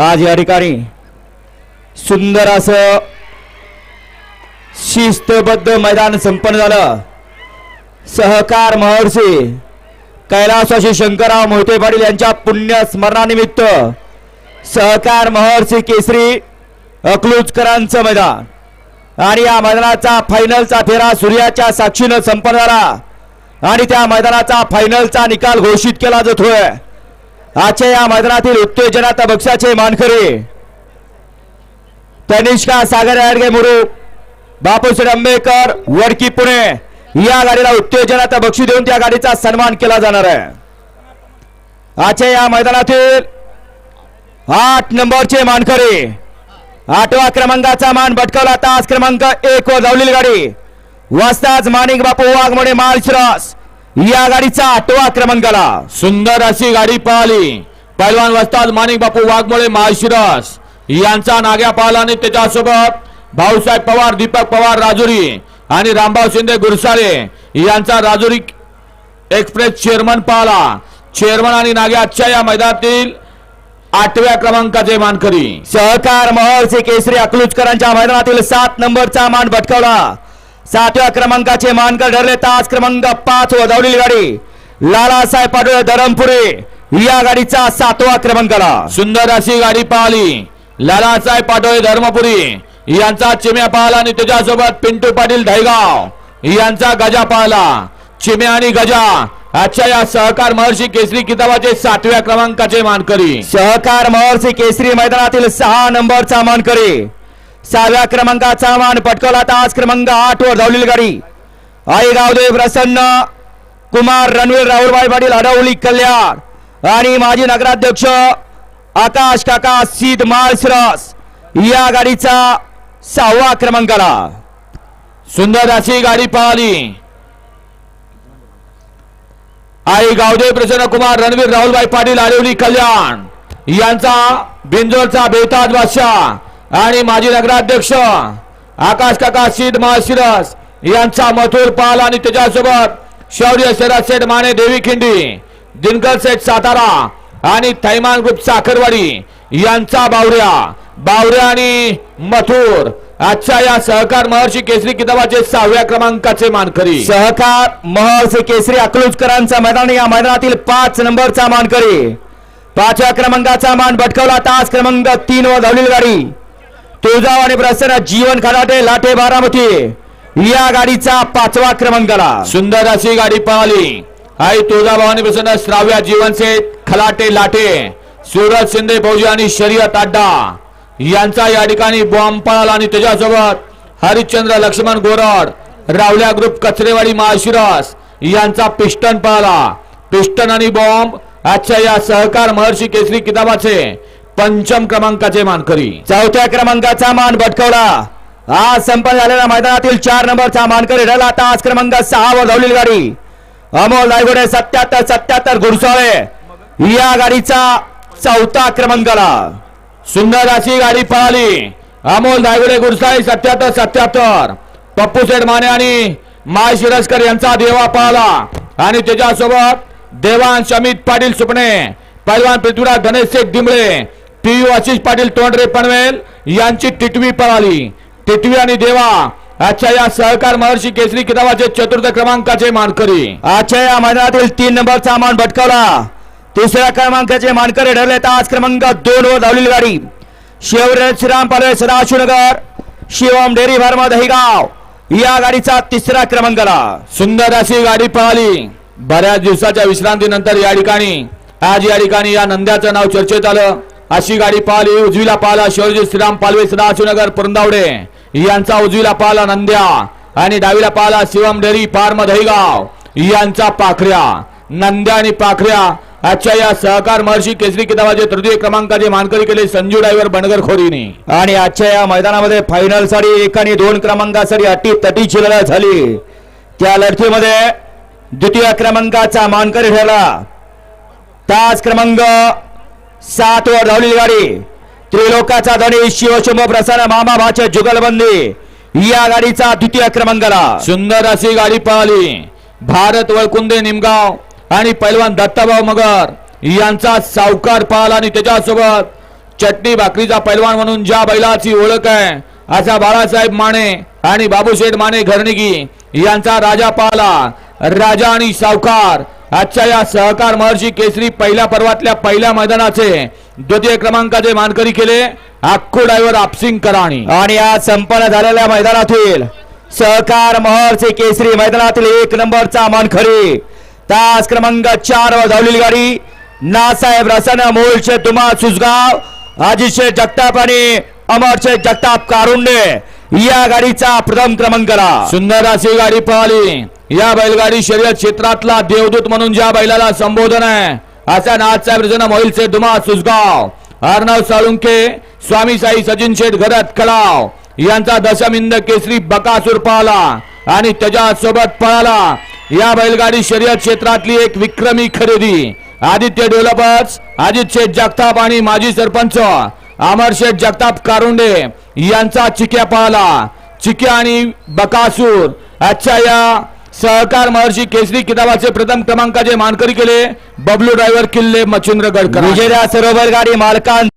आज या ठिकाणी सुंदर असं शिस्तबद्ध मैदान संपन्न झालं. सहकार महर्षी कैलासवासी शंकरराव मोहिते पाटील यांच्या पुण्य स्मरणानिमित्त सहकार महर्षी केसरी अकलूजकरांचं मैदान. आणि या मैदानाचा फायनलचा फेरा सूर्याच्या साक्षीनं संपन्न झाला. आणि त्या मैदानाचा फायनलचा निकाल घोषित केला जातोय. आजच्या या मैदानातील उत्तेजनात बक्षाचे मानकरी तनिष्का सागर अडगे मुरू बापूश्री आंबेकर वडकी पुणे या गाडीला उत्तेजनात बक्षी देऊन त्या गाडीचा सन्मान केला जाणार आहे. आजच्या या मैदानातील आठ नंबरचे मानकरी आठवा क्रमांकाचा मान भटकवला तास क्रमांक एक व धावलेली गाडी. वाजताच माणिक बापू वाघमोडे माळशिरस या गाडीचा आठवा क्रमांकाला. सुंदर अशी गाडी पळाली पैलवान वस्ताद माणिक बापू वाघमोळे माळशिरस. यांचा नाग्या पाहला आणि त्याच्यासोबत भाऊसाहेब पवार दीपक पवार राजुरी आणि रामभाऊ शिंदे गुरसाळे यांचा राजुरी एक्सप्रेस चेअरमन पाहला. चेअरमन आणि नाग्या आजच्या या मैदानातील आठव्या क्रमांकाचे मानकरी. सहकार महर्षी केसरी अकलूजकरांच्या मैदानातील सात नंबरचा मान भटकवला. सातव्या क्रमांकाचे मानकर ठरले. तास क्रमांक पाच व धावलेली गाडी. लालासाहेब पाटोळे धरमपुरे. या गाडीचा सातवा क्रमांकाला. सुंदर अशी गाडी पाहिली. लालासाहेब पाटोळे धर्मपुरी. यांचा चिम्या पाहला आणि त्याच्यासोबत पिंटू पाटील दहेगाव यांचा गजा पाहला. चिम्या आणि गजा. आजच्या या सहकार महर्षी केसरी किताबाचे सातव्या क्रमांकाचे मानकरी. सहकार महर्षी केसरी मैदानातील सहा नंबरचा मानकरी. सहाव्या क्रमांकाचा मान पटकवला तास क्रमांक आठ वर धावलेली गाडी. आई गावदेव प्रसन्न कुमार रणवीर राहुलबाई पाटील अडवली कल्याण आणि माजी नगराध्यक्ष आकाश काका सीत माळसरस या गाडीचा सहावा क्रमांकाला. सुंदर अशी गाडी पाहली. आई गावदेव प्रसन्न कुमार रणवीर राहुलबाई पाटील आरेवली कल्याण यांचा बिंजोरचा बेताज बादशाह. आणि माजी नगराध्यक्ष आकाश काका सीद महाशिरस यांचा मथुर पाल आणि त्याच्यासोबत शौर्य शरद सेठ माने देवी खिंडी दिनकर सेठ सातारा आणि थैमान ग्रुप साखरवाडी यांचा बावऱ्या. बावऱ्या आणि मथुर. आजच्या या सहकार महर्षी केसरी किताबाचे सहाव्या क्रमांकाचे मानकरी. सहकार महर्षी केसरी अकलूजकरांचा मैदान या मैदानातील पाच नंबरचा मानकरी. पाचव्या क्रमांकाचा मान भटकवला तास क्रमांक तीन व धावलेली गाडी. तुळजाव आणि प्रसन्न जीवन खराटे लाटे बारामती. या गाडीचा पाचवा क्रमांक आला. सुंदर अशी गाडी पळाली आई तुळजाभवानी प्रसन्न श्राव्या जीवनचे खलाटे लाटे. सूरज शिंदे फौजी आणि शर्यत अड्डा. यांचा या ठिकाणी बॉम्ब पळाला आणि त्याच्यासोबत हरिश्चंद्र लक्ष्मण गोरड रावल्या ग्रुप कचरेवाडी माळशिरस यांचा पिस्टन पळाला. पिस्टन आणि बॉम्ब आजच्या या सहकार महर्षी केसरी किताबाचे पंचम क्रमांकाचे मानकरी. चौथ्या क्रमांकाचा मान भटकवला. आज संपन्न झालेल्या मैदानातील चार नंबरचा मानकरी ठरला. तास क्रमांक सहा वर धावलेली गाडी. अमोल रायगोडे सत्याहत्तर सत्याहत्तर घुडसाळे. या गाडीचा चौथा क्रमांकाला. सुंदर अशी गाडी पळाली अमोल दायगुडे गुरसाई सत्याहत्तर सत्याहत्तर. पप्पू सेठ माने आणि माय शिरसकर यांचा देवा पळाला आणि त्याच्यासोबत देवांश अमित पाटील सुपणे पैलवान पृथ्वीराज गणेश शेठ दिमळे पी यू आशिष पाटील तोंडरे पनवेल यांची टिटवी पळाली. टिटवी आणि देवा आजच्या या सहकार महर्षी केसरी किताबाचे चतुर्थ क्रमांकाचे मानकरी. आजच्या या मैदानातील तीन नंबरचा मान भटकवला. तिसऱ्या क्रमांकाचे मानकरी ठरले तास क्रमांक दोन वर धावलेली गाडी. Shivare Shriram Pale Sadashivnagar Shivam dairy pharma Dahigaon. या गाडीचा तिसरा क्रमांकाला. सुंदर अशी गाडी पळाली. बऱ्याच दिवसाच्या विश्रांतीनंतर या ठिकाणी आज या ठिकाणी या नंद्याचं नाव चर्चेत आलं. अशी गाडी पाहिली उजवीला पाहिला शिवजी श्रीराम पालवे सदाशिवनगर पुरंदावडे. यांचा उजवीला पाहिला नंद्या आणि डावीला पाहिला शिवम डेरी पारम दहीगाव यांचा पाखऱ्या नंद्या आणि पाखऱ्या. आजच्या या सहकार महर्षी केसरी किताबाचे तृतीय क्रमांकाचे मानकरी केले संजू डायव्हर बनगर खोरीने आणि आजच्या या मैदानामध्ये फायनलसाठी एक आणि दोन क्रमांकासाठी अटी तटीची लढत झाली. त्या लढतीमध्ये द्वितीय क्रमांकाचा मानकरी ठरला. तास क्रमांक सात वर धावलेली गाडी. त्रिलोकाचा धनी शिवशंभ प्रसार मामा भाचे जुगलबंदी. या गाडीचा द्वितीय क्रमांकाला. सुंदर अशी गाडी पळाली भारत वळकुंदे निमगाव आणि पैलवान दत्ताभाऊ मगर यांचा सावकार पाहला आणि त्याच्यासोबत चटणी भाकरीचा पैलवान म्हणून ज्या बैलाची ओळख आहे असा बाळासाहेब माने आणि बाबूशेठ माने घरणिकी यांचा राजा पाला राजा आणि सावकार आजच्या या सहकार महर्षी केसरी पहिल्या पर्वातल्या पहिल्या मैदानाचे द्वितीय क्रमांकाचे मानकरी केले अक्को ड्रायव्हर आपसिंग कराणी. आणि आज संपन्न झालेल्या मैदानातील सहकार महर्षी केसरी मैदानातील एक नंबरचा मानखरी तास क्रमांक चार वर धावलेली गाडी नासाहेब रसन मोलचे तुम्हा सुसगाव अजितशे जगताप आणि अमरशे जगताप कारुंडे या गाडीचा प्रथम क्रमांकला सुंदर अशी गाडी पळाली. या बैलगाडी शर्यत क्षेत्रातला देवदूत म्हणून ज्या बैलाला संबोधन आहे असा नाथसाहेब रजन मोहिलचे दुमा सुसगाव अर्णव साळुंके स्वामी साई सचिन शेठ घरत कलाव यांचा दशमिंद केसरी बकासूर पळाला आणि त्याच्यासोबत पळाला. या बैलगाडी शर्यत क्षेत्रातली एक विक्रमी खरेदी. आदित्य डेव्हलपर्स अजित शेठ जगताप आणि माजी सरपंच अमर शेठ जगताप कारुंडे यांचा चिक्या पळाला चिक्या आणि बकासूर आजच्या या सहकार महर्षी केसरी किताबाचे प्रथम क्रमांकाचे मानकरी केले. बबलू ड्रायव्हर किल्ले मच्छिंद्र गडकर सरोवर गाडी बैलगाडी